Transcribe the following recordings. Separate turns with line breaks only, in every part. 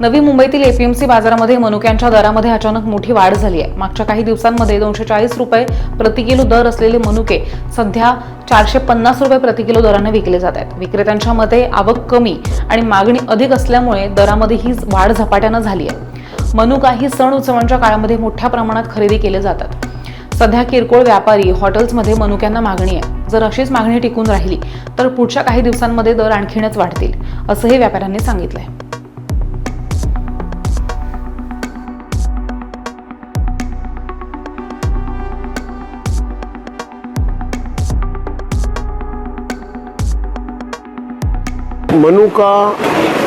नवी मुंबईतील एपीएमसी बाजारामध्ये मनुक्यांच्या दरामध्ये अचानक मोठी वाढ झाली आहे. मागच्या काही दिवसांमध्ये दोनशे चाळीस रुपये प्रति किलो दर असलेले मनुके सध्या चारशे पन्नास रुपये प्रति किलो दराने विकले जात आहेत. विक्रेत्यांच्या मते आवक कमी आणि मागणी अधिक असल्यामुळे दरामध्ये ही वाढ झपाट्यानं झाली आहे. मनुका ही सण उत्सवांच्या काळामध्ये मोठ्या प्रमाणात खरेदी केले जातात. सध्या किरकोळ व्यापारी हॉटेल्समध्ये मनुक्यांना मागणी आहे. जर अशीच मागणी टिकून राहिली तर पुढच्या काही दिवसांमध्ये दर आणखीनच वाढतील असंही व्यापाऱ्यांनी सांगितलंय.
मनुका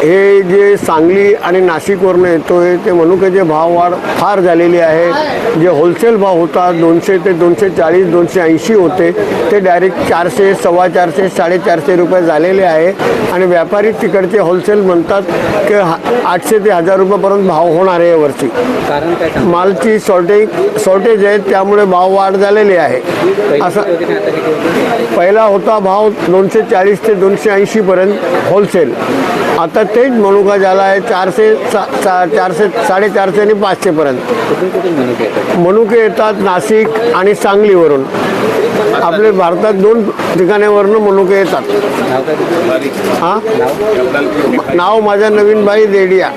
हे जे सांगली आणि नाशिकवरनं येतो आहे ते मनुक्याचे भाव वाढ फार झालेली आहे. जे होलसेल भाव होता दोनशे ते दोनशे चाळीस दोनशे ऐंशी होते ते डायरेक्ट चारशे सव्वा चारशे साडेचारशे रुपये झालेले आहे. आणि व्यापारी तिकडचे होलसेल म्हणतात की हा- आठशे ते हजार रुपयापर्यंत भाव होणार आहे यावर्षी
कारण काय? सांगू?
मालची शॉर्टेज शॉर्टेज आहे त्यामुळे भाव वाढ झालेली आहे. असं पहिला होता भाव दोनशे चाळीस ते दोनशे ऐंशीपर्यंत होलसेल आता तेच मनुका झाला आहे चारशे सा सा चारशे साडेचारशे आणि पाचशेपर्यंत
मनुके येतात
नाशिक आणि सांगलीवरून. आपले भारतात दोन ठिकाण्यावरनं मनुके येतात. हां?
नाव
नाव माझ्या नवीन बाई देडिया.